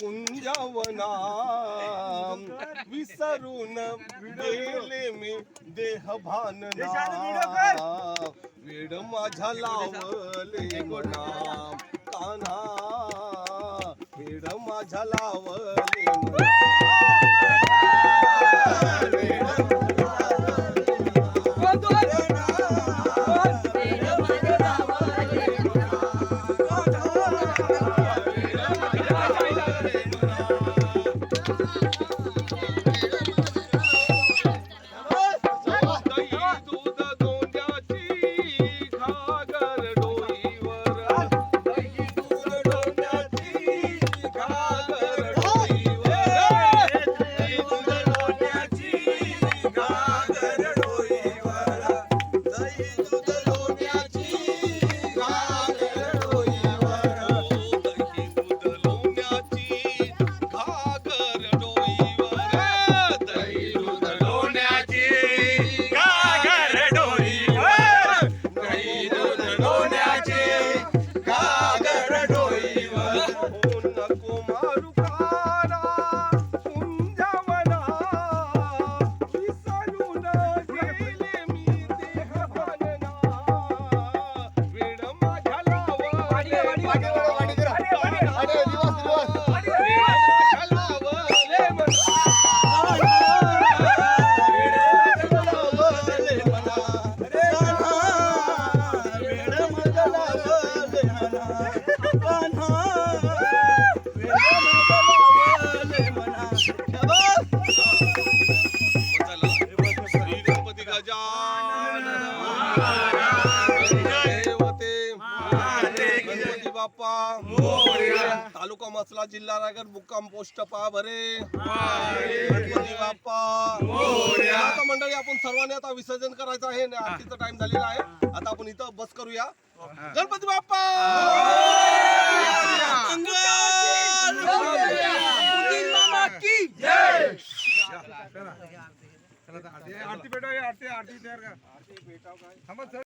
कुंजवना विसरून गेले मी देह भान वेड माझ्या लावले गुणाम कान्हा वेड माझ्या लावले तालुका मसला जिल्हा रायगड मुक्काम पोस्ट पा भरे गणपती बाप्पा. मंडळी आपण सर्वांनी आता विसर्जन करायचं आहे आणि आरतीचा टाइम झालेला आहे. आता आपण इथं बस करूया. गणपती बाप्पा! आरती बेटा आरती आरती तयार